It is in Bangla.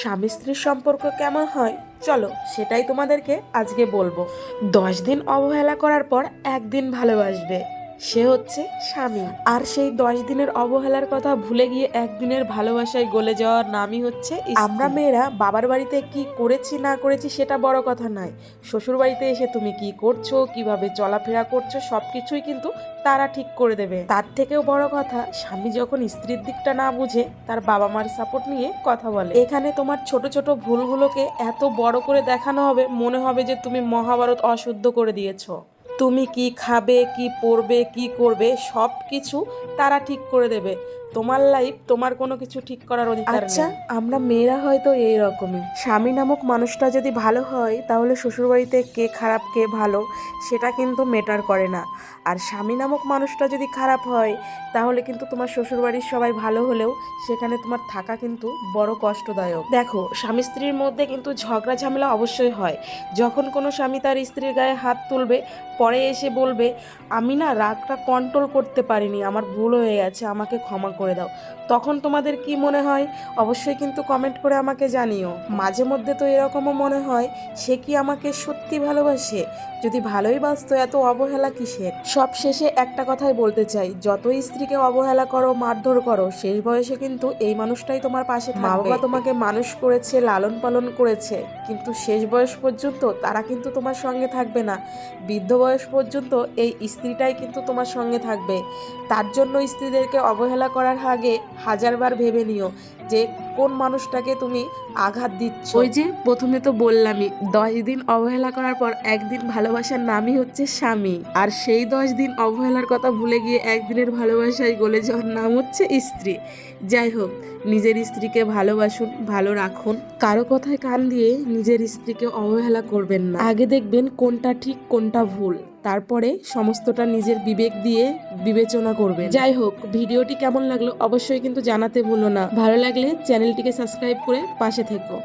স্বামী স্ত্রীর সম্পর্ক কেমন হয়? চলো, সেটাই তোমাদেরকে আজকে বলব। দশ দিন অবহেলা করার পর একদিন ভালোবাসবে। সে হচ্ছে স্বামী। আর সেই দশ দিনের অবহেলার কথা ভুলে গিয়ে একদিনের ভালোবাসায় গলে যাওয়ার নামই হচ্ছে আমরা মেয়েরা বাবার বাড়িতে কি করেছি না করেছি সেটা বড় কথা নয়। শ্বশুর বাড়িতে এসে তুমি কি করছ, কীভাবে চলাফেরা করছ, সবকিছুই কিন্তু তারা ঠিক করে দেবে। তার থেকেও বড় কথা, স্বামী যখন স্ত্রীর দিকটা না বুঝে, তার বাবা মার সাপোর্ট নিয়ে কথা বলে। এখানে তোমার ছোট ছোট ভুলগুলোকে এত বড় করে দেখানো হবে, মনে হবে যে তুমি মহাভারত অশুদ্ধ করে দিয়েছ। তুমি কি খাবে কি পরবে কি করবে সব কিছু তারা ঠিক করে দেবে। তোমার লাইফ তোমার কোনো কিছু ঠিক করার অধিকার আচ্ছা আমরা মেয়েরা হয়তো এই রকমই স্বামী নামক মানুষটা যদি ভালো হয় তাহলে শ্বশুরবাড়িতে কে খারাপ কে ভালো সেটা কিন্তু মেটার করে না। আর স্বামী নামক মানুষটা যদি খারাপ হয় তাহলে কিন্তু তোমার শ্বশুরবাড়ির সবাই ভালো হলেও সেখানে তোমার থাকা কিন্তু বড় কষ্টদায়ক। দেখো স্বামী স্ত্রীর মধ্যে কিন্তু ঝগড়া ঝামেলা অবশ্যই হয়। যখন কোনো স্বামী তার স্ত্রীর গায়ে হাত তুলবে পরে এসে বলবে আমি না রাগটা কন্ট্রোল করতে পারিনি আমার ভুল হয়ে গেছে আমাকে ক্ষমা করে দাও। তখন তোমাদের কি মনে হয়? অবশ্যই কিন্তু কমেন্ট করে আমাকে জানিও। মাঝে মধ্যে তো এরকমও মনে হয়, সে কি আমাকে সত্যি ভালোবাসে? যদি ভালোই বাসতো এত অবহেলা কিসের? সব শেষে একটা কথাই বলতে চাই, যতই স্ত্রীকে অবহেলা করো, মারধর করো, শেষ বয়সে কিন্তু এই মানুষটাই তোমার পাশে মা বাবা তোমাকে মানুষ করেছে, লালন পালন করেছে, কিন্তু শেষ বয়স পর্যন্ত তারা কিন্তু তোমার সঙ্গে থাকবে না। বৃদ্ধ বয়স পর্যন্ত এই স্ত্রীটাই কিন্তু তোমার সঙ্গে থাকবে। তার জন্য স্ত্রীদেরকে অবহেলা করার আগে হাজারবার ভেবে নিও যে কোন মানুষটাকে তুমি আঘাত দিচ্ছ? ওই যে প্রথমে তো বললামই, দশ দিন অবহেলা করার পর একদিন ভালোবাসার নামই হচ্ছে স্বামী। আর সেই দশ দিন অবহেলার কথা ভুলে গিয়ে একদিনের ভালোবাসায় গলে যাওয়ার নাম হচ্ছে স্ত্রী। যাই হোক, নিজের স্ত্রীকে ভালোবাসুন, ভালো রাখুন। কারও কথায় কান দিয়ে নিজের স্ত্রীকে অবহেলা করবেন না। আগে দেখবেন কোনটা ঠিক, কোনটা ভুল। তারপরে সমস্তটা নিজের বিবেক দিয়ে বিবেচনা করবেন। যাই হোক, ভিডিওটি কেমন লাগল অবশ্যই কিন্তু জানাতে ভুলো না। ভালো লাগলে চ্যানেলটিকে সাবস্ক্রাইব করে পাশে থেকো।